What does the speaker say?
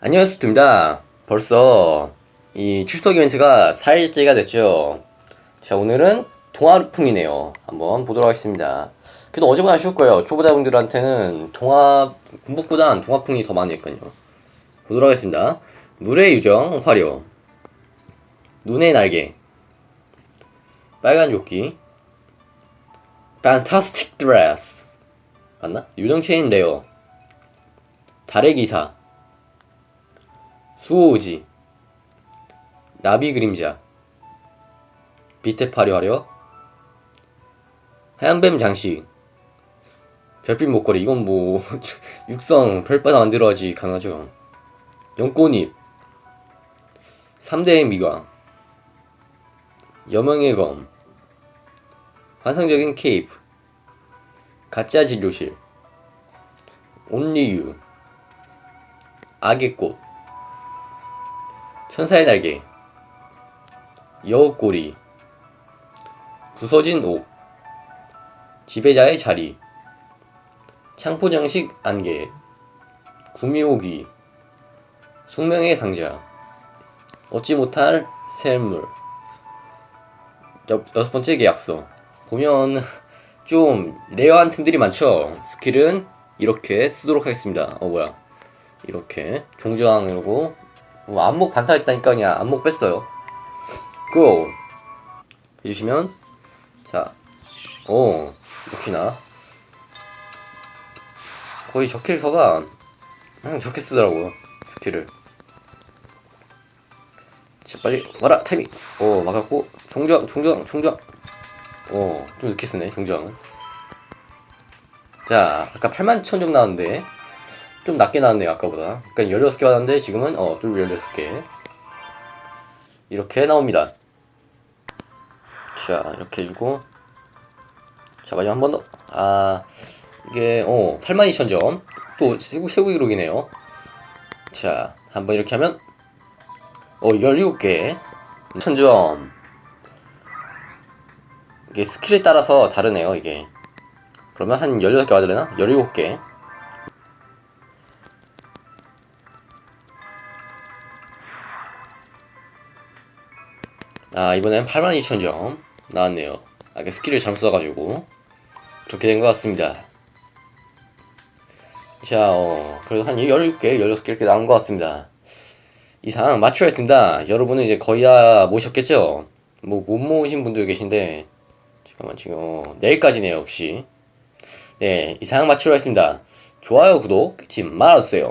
안녕하세요, 스투입니다. 벌써 이 출석 이벤트가 4일째가 됐죠. 자, 오늘은 동화풍이네요. 한번 보도록 하겠습니다. 그래도 어제보다 쉬울 거예요. 초보자분들한테는 동화, 군복보단 동화풍이 더 많으니까요. 보도록 하겠습니다. 물의 유정, 화려. 눈의 날개. 빨간 조끼. Fantastic dress. 맞나? 유정 체인 레어. 달의 기사. 수호우지. 나비 그림자. 빛의 파리하려. 하얀뱀 장식 별빛 목걸이. 이건 뭐 육성 별바다 만들어야지 강하죠. 연꽃잎. 3대의 미광. 여명의 검. 환상적인 케이프. 가짜 진료실. 온리유. 악의 꽃 천사의 날개 여우꼬리 부서진 옥 지배자의 자리 창포장식 안개 구미호귀 숙명의 상자 얻지 못할 샘물. 여, 여섯 번째 계약서. 보면 좀 레어한 틈들이 많죠? 스킬은 이렇게 쓰도록 하겠습니다. 어 뭐야? 이렇게 종저항 이러고 뭐 안목 반사했다니까 그냥 안목 뺐어요. 고 해주시면 자, 오 역시나 거의 적힐서가 그냥 적게 쓰더라고요 스킬을. 자 빨리 와라 타이밍. 오 막았고 종저항 종저항 종저항. 오좀 늦게 쓰네 종저항은. 자 아까 8만 천좀 나왔는데 좀 낮게 나왔네요 아까보다. 그러니까 16개 받았는데 지금은 어좀 16개. 이렇게 나옵니다. 자 이렇게 해주고. 자 마지막 한 번 더 아 이게 어 82,000점. 또 세부, 세부 기록이네요. 자 한번 이렇게 하면 어 17개. 1000점. 이게 스킬에 따라서 다르네요 이게. 그러면 한 18개 받으려나? 17개 아 이번엔 82,000점 나왔네요. 아까 스킬을 잘못 써가지고. 그렇게 된 것 같습니다. 자 어, 그래도 한 17개 16개 이렇게 나온 것 같습니다. 이상 마추였습니다. 여러분은 이제 거의 다 모셨겠죠? 뭐 못 모으신 분도 계신데 잠깐만 지금 어, 내일까지네요 역시. 네 이상 마추였습니다. 좋아요 구독 잊지 말아주세요